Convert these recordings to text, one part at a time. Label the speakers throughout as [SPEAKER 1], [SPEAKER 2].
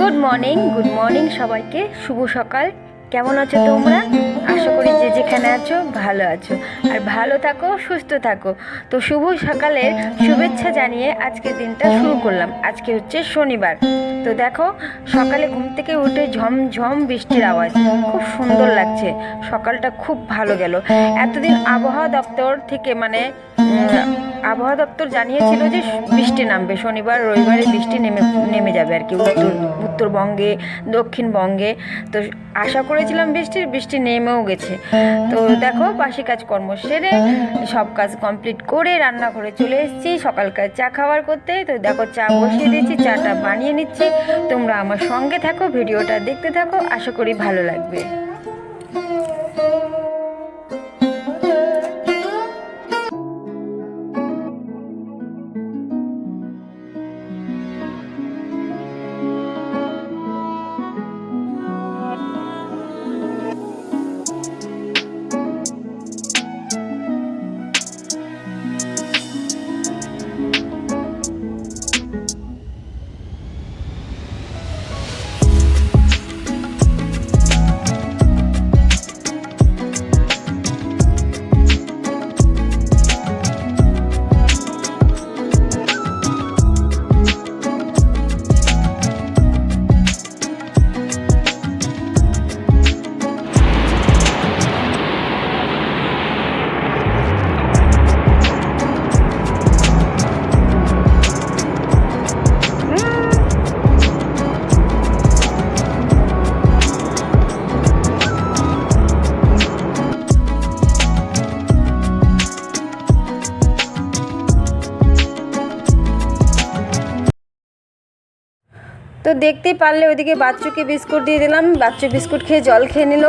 [SPEAKER 1] Good morning good morning সবাইকে। শুভ সকাল। কেমন আছো তোমরা? আশা করি যে যেখানে আছো, ভালো আছো। আর ভালো থাকো, সুস্থ থাকো। তো শুভ সকালের শুভেচ্ছা জানিয়ে আজকের দিনটা শুরু করলাম। আজকে হচ্ছে শনিবার। তো দেখো, সকালে ঘুম থেকে উঠে ঝমঝম বৃষ্টির আওয়াজ। খুব সুন্দর লাগছে। সকালটা খুব ভালো গেল। এতদিন আবহাওয়া দপ্তর থেকে মানে আবহাওয়া দপ্তর জানিয়েছিল যে বৃষ্টি নামবে। শনিবার, রবিবারে বৃষ্টি নেমে নেমে যাবে আর কি, উত্তর উত্তরবঙ্গে, দক্ষিণবঙ্গে। তো আশা করেছিলাম বৃষ্টির, বৃষ্টি নেমেও গেছে। তো দেখো, বাসি কাজকর্ম সেরে সব কাজ কমপ্লিট করে রান্না করে চলে এসেছি। সকালকার চা খাওয়ার করতে। তো দেখো, চা বসিয়ে দিয়েছি, চাটা বানিয়ে নিচ্ছি। তোমরা আমার সঙ্গে থাকো, ভিডিওটা দেখতে থাকো। আশা করি ভালো লাগবে। তো দেখতেই পারলে ওইদিকে বাচ্চুকে বিস্কুট দিয়ে দিলাম। বাচ্চু বিস্কুট খেয়ে জল খেয়ে নিল।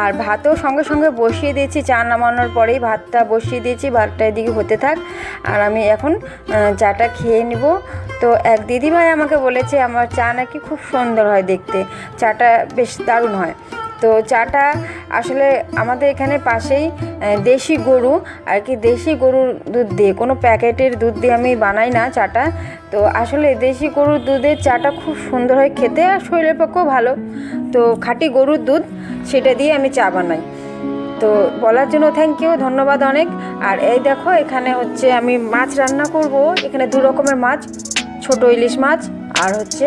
[SPEAKER 1] আর ভাতও সঙ্গে সঙ্গে বসিয়ে দিয়েছি, চা নামানোর পরেই ভাতটা বসিয়ে দিয়েছি, ভাতটা এদিকে হতে থাক। আর আমি এখন চাটা খেয়ে নিব। তো এক দিদিভাই আমাকে বলেছে, আমার চা নাকি খুব সুন্দর হয় দেখতে। চাটা বেশ দারুণ হয়। তো চাটা আসলে আমাদের এখানে পাশেই দেশি গরু, আর কি দেশি গরুর দুধ দিয়ে, কোনো প্যাকেটের দুধ দিয়ে আমি বানাই না চাটা। তো আসলে দেশি গরুর দুধের চাটা খুব সুন্দর হয় খেতে আর শরীরের পক্ষেও ভালো। তো খাঁটি গরুর দুধ, সেটা দিয়ে আমি চা বানাই। তো বলার জন্য থ্যাংক ইউ ধন্যবাদ অনেক। আর এই দেখো, এখানে হচ্ছে আমি মাছ রান্না করব। এখানে দু রকমের মাছ, ছোট ইলিশ মাছ আর হচ্ছে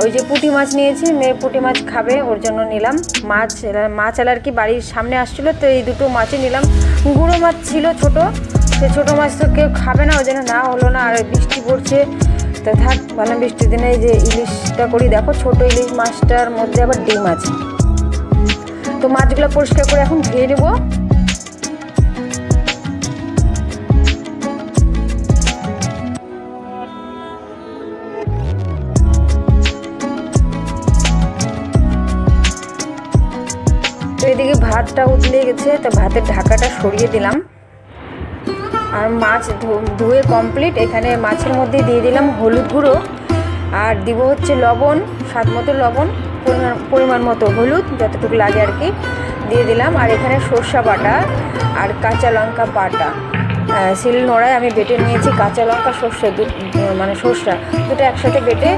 [SPEAKER 1] ওই যে পুঁটি মাছ নিয়েছি মেয়ে পুঁটি মাছ খাবে, ওর জন্য নিলাম। মাছ মাছ আর কি বাড়ির সামনে আসছিল, তো এই দুটো মাছই নিলাম। গুঁড়ো মাছ ছিল ছোট, সে ছোটো মাছ তো কেউ খাবে না, ওই জন্য না হলো না, আর বৃষ্টি পড়ছে। তো থাক ভালো বৃষ্টির দিনে এই যে ইলিশটা করি, দেখো ছোট ইলিশ মাছটার মধ্যে আবার ডিম আছে। তো মাছগুলো পরিষ্কার করে এখন ধুয়ে নেব। ভাতটা উতলে গেছে, তো ভাতের ঢাকাটা সরিয়ে দিলাম। আর মাছ ধুয়ে কমপ্লিট এখানে মাছের মধ্যে দিয়ে দিলাম হলুদ গুঁড়ো। আর দিব হচ্ছে লবণ, স্বাদ মতো লবণ, পরিমাণ পরিমাণ মতো হলুদ, যতটুকু লাগে আর কি, দিয়ে দিলাম। আর এখানে সর্ষা বাটা আর কাঁচা লঙ্কা বাটা। শিল নোড়ায় আমি বেটে নিয়েছি কাঁচা লঙ্কা, সর্ষে মানে সর্ষা দুটো একসাথে বেটে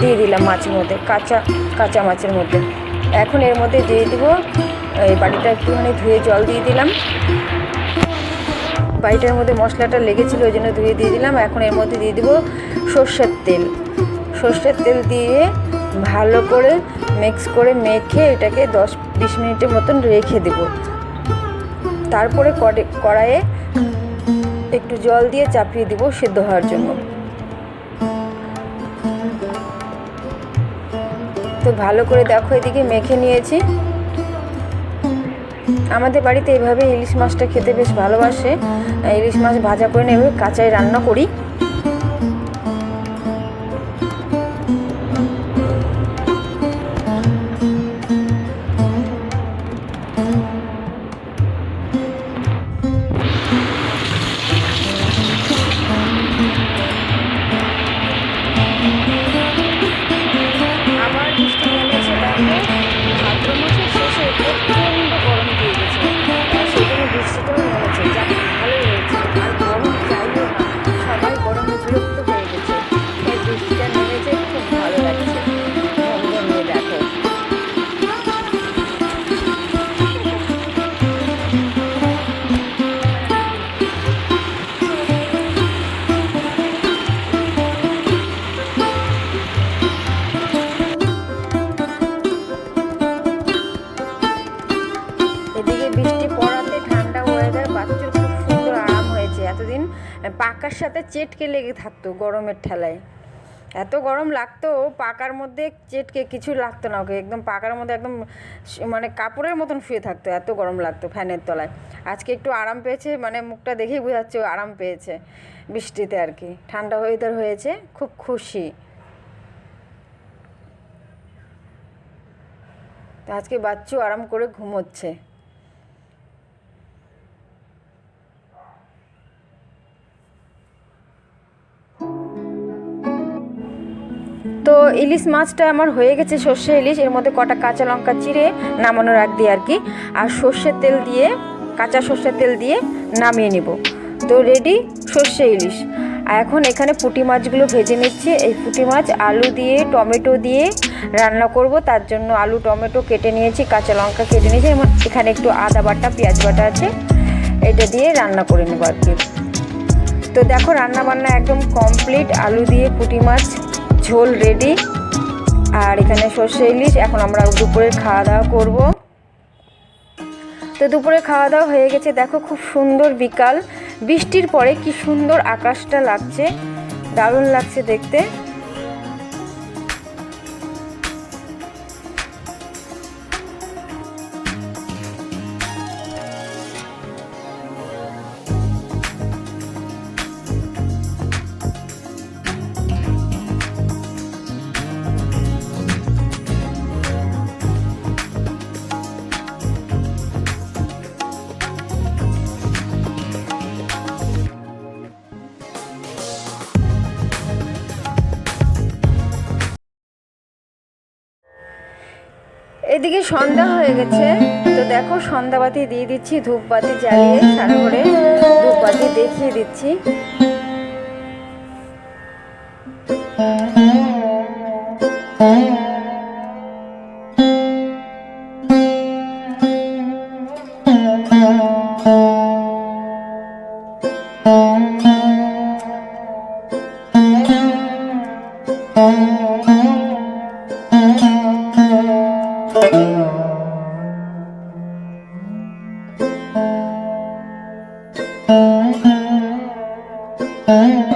[SPEAKER 1] দিয়ে দিলাম মাছের মধ্যে, কাঁচা কাঁচা মাছের মধ্যে। এখন এর মধ্যে দিয়ে দিব এই বাটিটা একটুখানি ধুয়ে জল দিয়ে দিলাম। বাড়িটার মধ্যে মশলাটা লেগেছিল, ওই জন্য ধুয়ে দিয়ে দিলাম। এখন এর মধ্যে দিয়ে দিব সর্ষের তেল। সর্ষের তেল দিয়ে ভালো করে মিক্স করে মেখে এটাকে দশ বিশ মিনিটের মতন রেখে দেব। তারপরে কড়ে- কড়াইয়ে একটু জল দিয়ে চাপিয়ে দিব সিদ্ধ হওয়ার জন্য। তো ভালো করে দেখো, এদিকে মেখে নিয়েছি। আমাদের বাড়িতে এভাবে ইলিশ মাছটা খেতে বেশ ভালোবাসে। ইলিশ মাছ ভাজা করে নেবে কাঁচাই রান্না করি। চেটকে লেগে থাকতো গরমের ঠেলায়। এত গরম লাগতো, পাকার মধ্যে চেটকে কিছু লাগতো না ওকে, একদম পাকার মধ্যে একদম মানে কাপড়ের মতন শুয়ে থাকতো, এত গরম লাগতো ফ্যানের তলায়। আজকে একটু আরাম পেয়েছে মানে মুখটা দেখেই বোঝাচ্ছে আরাম পেয়েছে বৃষ্টিতে আর কি। ঠান্ডা ওয়েদার হয়েছে খুব খুশি। তো আজকে বাচ্চু আরাম করে ঘুমোচ্ছে। ইলিশ মাছটা আমার হয়ে গেছে, সর্ষে ইলিশ। এর মধ্যে কটা কাঁচা লঙ্কা চিড়ে নামানোর আগ দিয়ে আর কি। আর সর্ষের তেল দিয়ে, কাঁচা সর্ষের তেল দিয়ে নামিয়ে নিব। তো রেডি সর্ষে ইলিশ। আর এখন এখানে পুঁটি মাছগুলো ভেজে নিচ্ছি। এই পুঁটি মাছ আলু দিয়ে, টমেটো দিয়ে রান্না করব। তার জন্য আলু, টমেটো কেটে নিয়েছি, কাঁচা লঙ্কা কেটে নিয়েছি। এবং এখানে একটু আদা বাটা, পেঁয়াজ বাটা আছে। এটা দিয়ে রান্না করে নেব আর কি। তো দেখো রান্না বান্না একদম কমপ্লিট আলু দিয়ে পুঁটি মাছ ঝোল রেডি আর এখানে সর্ষে ইলিশ, এখন আমরা দুপুরের খাওয়া দাওয়া করব। তো দুপুরে খাওয়া দাওয়া হয়ে গেছে। দেখো খুব সুন্দর বিকাল। বৃষ্টির পরে কি সুন্দর আকাশটা লাগছে। দারুণ লাগছে দেখতে। এদিকে সন্ধ্যা হয়ে গেছে, তো দেখো সন্ধ্যাবাতি দিয়ে দিচ্ছি, ধূপবাতি জ্বালিয়ে সারা করে ধূপবাতি দেখিয়ে দিচ্ছি। Oh.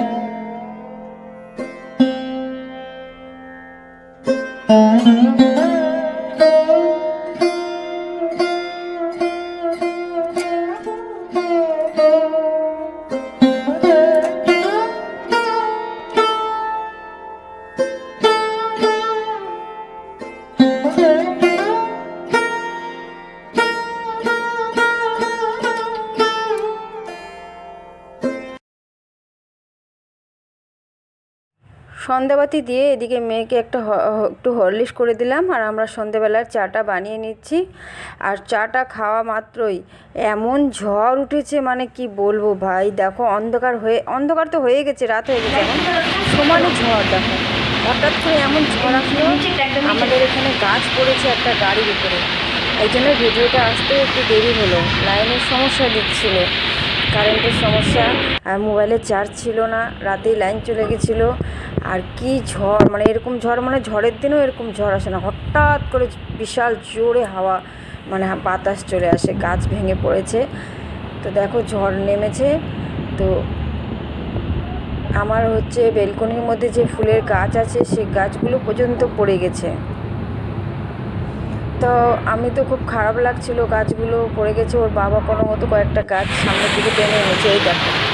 [SPEAKER 1] সন্ধ্যাবাতি দিয়ে এদিকে মেয়েকে একটা একটু হরলিক্স করে দিলাম আর আমরা সন্ধ্যেবেলার চাটা বানিয়ে নিচ্ছি। আর চাটা খাওয়া মাত্রই এমন ঝড় উঠেছে মানে কি বলব ভাই? দেখো অন্ধকার হয়ে, অন্ধকার তো হয়ে গেছে, রাত হয়ে গেছে সমানে ঝড় দেখো। হঠাৎ করে এমন ঝড় আসলো, আমাদের এখানে গাছ পড়েছে একটা গাড়ির উপরে। এই জন্য ভিডিওটা আসতে একটু দেরি হলো। লাইনের সমস্যা দিচ্ছিল, কারেন্টের সমস্যা, আর মোবাইলে চার্জ ছিল না, রাতেই লাইন চলে গেছিল। আর কি ঝড় মানে এরকম ঝড় মানে ঝড়ের দিনেও এরকম ঝড় আসে না। হঠাৎ করে বিশাল জোরে হাওয়া মানে বাতাস চলে আসে, গাছ ভেঙে পড়েছে। তো দেখো ঝড় নেমেছে। তো আমার হচ্ছে বেলকনির মধ্যে যে ফুলের গাছ আছে, সেই গাছগুলো পর্যন্ত পড়ে গেছে। তো আমি তো খুব খারাপ লাগছিল গাছগুলো পড়ে গেছে। ওর বাবা কোনো মতো কয়েকটা গাছ সামনের দিকে টেনে এনেছে, এই দেখো।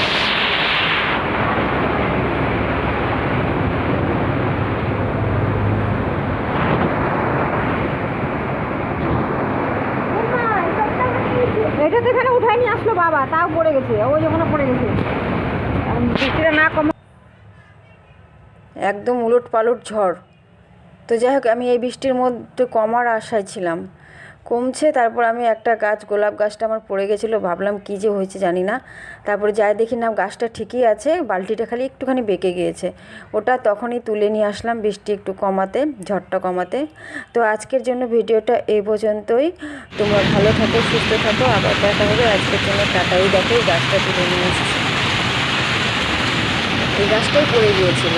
[SPEAKER 1] এটা তো এখানে নিয়ে আসলো বাবা, তাও পড়ে গেছে ওই ওখানে পড়ে গেছে। বৃষ্টিটা না কম একদম উলট পালট ঝড়। তো যাই হোক, আমি এই বৃষ্টির মধ্যে কমার আশায় ছিলাম। কমছে, তারপর আমি একটা গাছ, গোলাপ গাছটা আমার পড়ে গেছিল, ভাবলাম কী যে হয়েছে জানি না। তারপরে যাই দেখি না, গাছটা ঠিকই আছে, বালতিটা খালি একটুখানি বেঁকে গিয়েছে। ওটা তখনই তুলে নিয়ে আসলাম বৃষ্টি একটু কমাতে, ঝড়টা কমাতে। তো আজকের জন্য ভিডিওটা এই পর্যন্তই। তোমরা ভালো থাকো, সুস্থ থাকো, আবার দেখা হবে আজকের জন্য। টাটাই দেখো গাছটা তুলে নিয়ে এসেছি। এই গাছটাই পড়ে গিয়েছিল।